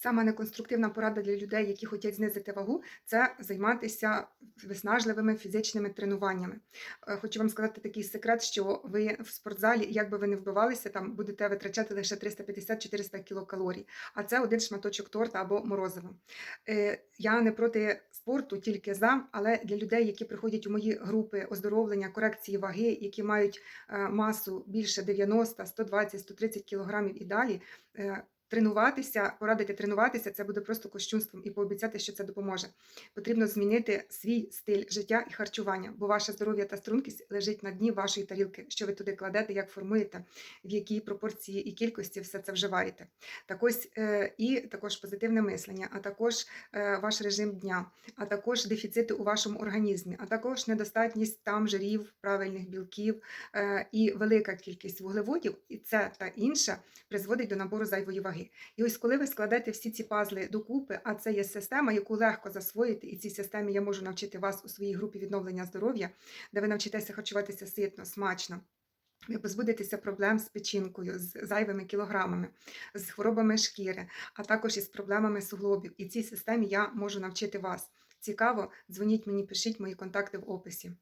Сама неконструктивна порада для людей, які хочуть знизити вагу, це займатися виснажливими фізичними тренуваннями. Е, Хочу вам сказати такий секрет, що ви в спортзалі, як би ви не вбивалися, там будете витрачати лише 350-400 кілокалорій, а це один шматочок торта або морозиво. Е, Я не проти спорту, тільки за, але для людей, які приходять у мої групи оздоровлення, корекції ваги, які мають е, масу більше 90, 120, 130 кілограмів і далі. Тренуватися, порадити тренуватися, це буде просто кощунством і пообіцяти, що це допоможе. Потрібно змінити свій стиль життя і харчування, бо ваше здоров'я та стрункість лежить на дні вашої тарілки, що ви туди кладете, як формуєте, в якій пропорції і кількості все це вживаєте. Так ось е, і також позитивне мислення, а також е, ваш режим дня, а також дефіцити у вашому організмі, а також недостатність там жирів, правильних білків е, і велика кількість вуглеводів, і це та інше призводить до набору зайвої ваги. І ось коли ви складете всі ці пазли докупи, а це є система, яку легко засвоїти, і цій системі я можу навчити вас у своїй групі відновлення здоров'я, де ви навчитеся харчуватися ситно, смачно. Ви позбудетеся проблем з печінкою, з зайвими кілограмами, з хворобами шкіри, а також із проблемами суглобів. І цій системі я можу навчити вас. Цікаво, дзвоніть мені, пишіть мої контакти в описі.